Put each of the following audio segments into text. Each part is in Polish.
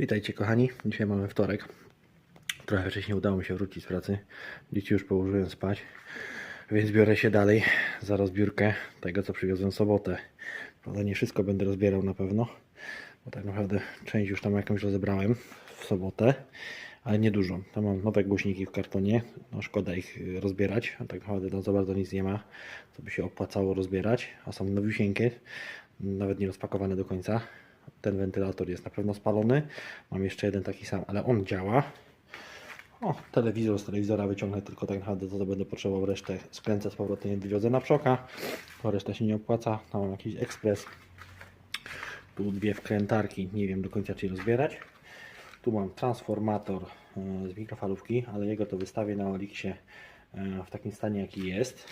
Witajcie kochani, dzisiaj mamy wtorek. Trochę wcześniej udało mi się wrócić z pracy. Dzieci już położyłem spać, więc biorę się dalej za rozbiórkę tego, co przywiozłem w sobotę. Prawda, nie wszystko będę rozbierał na pewno, bo tak naprawdę część już tam jakąś rozebrałem w sobotę, ale nie dużo. Tam mam nowe głośniki w kartonie, no szkoda ich y, rozbierać, a tak naprawdę tam za bardzo nic nie ma, co by się opłacało rozbierać, a są nowiusieńkie, nawet nie rozpakowane do końca. Ten wentylator jest na pewno spalony. Mam jeszcze jeden taki sam, ale on działa. O, telewizor z telewizora wyciągnę tylko tak naprawdę to, co będę potrzebował. Resztę skręcę z powrotem wywiozę na przoka. To reszta się nie opłaca. Tam mam jakiś ekspres. Tu dwie wkrętarki. Nie wiem do końca czy je rozbierać. Tu mam transformator e, z mikrofalówki, ale jego to wystawię na Olixie e, w takim stanie jaki jest.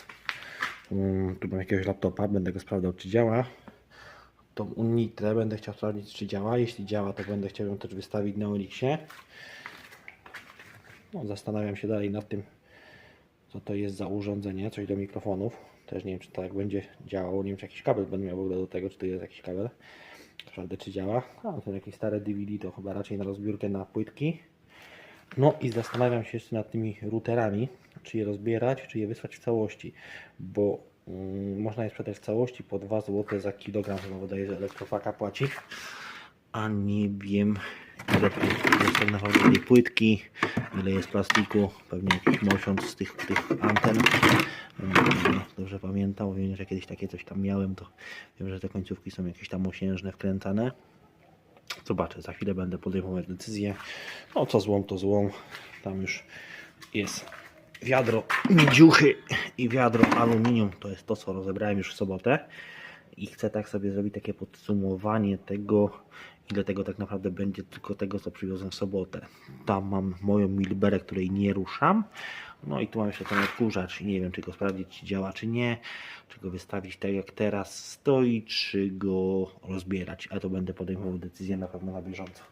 Mm, Tu mam jakiegoś laptopa, będę go sprawdzał czy działa tą unitrę będę chciał sprawdzić czy działa. Jeśli działa to będę chciał ją też wystawić na Olixie. No, zastanawiam się dalej nad tym co to jest za urządzenie, coś do mikrofonów. Też nie wiem czy tak będzie działało, nie wiem czy jakiś kabel będę miał w ogóle do tego, czy to jest jakiś kabel. Sprawdzę czy działa. A to jakieś stare DVD to chyba raczej na rozbiórkę na płytki. No i zastanawiam się jeszcze nad tymi routerami, czy je rozbierać, czy je wysłać w całości, bo można je sprzedać w całości po 2 zł za kilogram, chyba wydaje, że elektrofaka płaci, a nie wiem ile jest naprawdę tej płytki, ile jest plastiku, pewnie jakiś miesiąc z tych, tych anten, Mm, dobrze pamiętam, wiem, że kiedyś takie coś tam miałem, to wiem, że te końcówki są jakieś tam osiężne, wkręcane. Zobaczę, za chwilę będę podejmować decyzję. No co złą, to złą. Tam już jest wiadro miedziuchy i wiadro aluminium. To jest to, co rozebrałem już w sobotę. I chcę tak sobie zrobić takie podsumowanie tego, ile tego tak naprawdę będzie, tylko tego, co przywiozłem w sobotę. Tam mam moją milberę, której nie ruszam. No i tu mam jeszcze ten odkurzacz nie wiem, czy go sprawdzić, czy działa, czy nie. Czy go wystawić tak, jak teraz stoi, czy go rozbierać. Ale to będę podejmował decyzję na pewno na bieżąco.